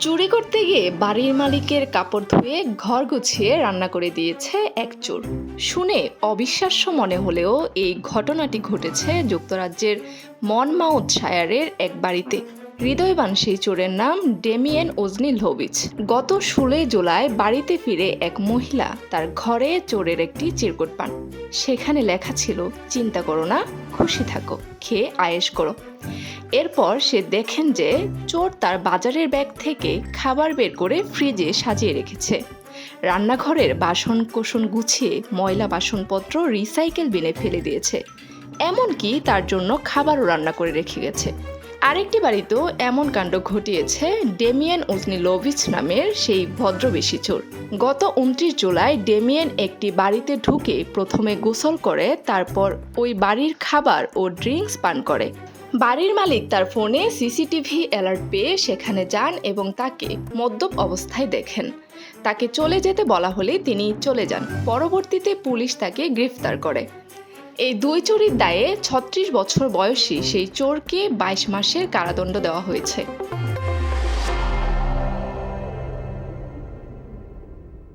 চুরি করতে গিয়ে বাড়ির মালিকের কাপড় ধুয়ে ঘর গুছিয়ে রান্না করে দিয়েছে এক চোর। শুনে অবিশ্বাস্য মনে হলেও এই ঘটনাটি ঘটেছে যুক্তরাজ্যের মনমাউথ শায়ারের এক বাড়িতে। হৃদয়বান সেই চোরের নাম ডেমিয়েন ওজনি লোভিচ গত ষোলোই জুলাই বাড়িতে ফিরে এক মহিলা তার ঘরে চোরের একটি চিরকুট পান। সেখানে লেখা ছিল, চিন্তা করো না, খুশি থাকো, খেয়ে আয়েশ করো। এরপর সে দেখেন যে চোর তার বাজারের ব্যাগ থেকে খাবার বের করে ফ্রিজে সাজিয়ে রেখেছে। রান্নাঘরের বাসন কোসন গুছিয়ে ময়লা বাসনপত্র রিসাইকেল বিনে ফেলে দিয়েছে। এমনকি তার জন্য খাবারও রান্না করে রেখে গেছে। আরেকটি বাড়িতেও এমন কাণ্ড ঘটিয়েছে ডেমিয়ান ওজনিলোভিচ নামের সেই ভদ্রবেশী চোর গত উনত্রিশ জুলাই ডেমিয়েন একটি বাড়িতে ঢুকে প্রথমে গোসল করে, তারপর ওই বাড়ির খাবার ও ড্রিঙ্কস পান করে। বাড়ির মালিক তার ফোনে সিসিটিভি অ্যালার্ট পেয়ে সেখানে যান এবং তাকে মদ্যপ অবস্থায় দেখেন। তাকে চলে যেতে বলা হলে তিনি চলে যান। পরবর্তীতে পুলিশ তাকে গ্রেফতার করে। এই দুই চোরের দায়ে ছত্রিশ বছর বয়সী সেই চোরকে বাইশ মাসের কারাদণ্ড দেওয়া হয়েছে।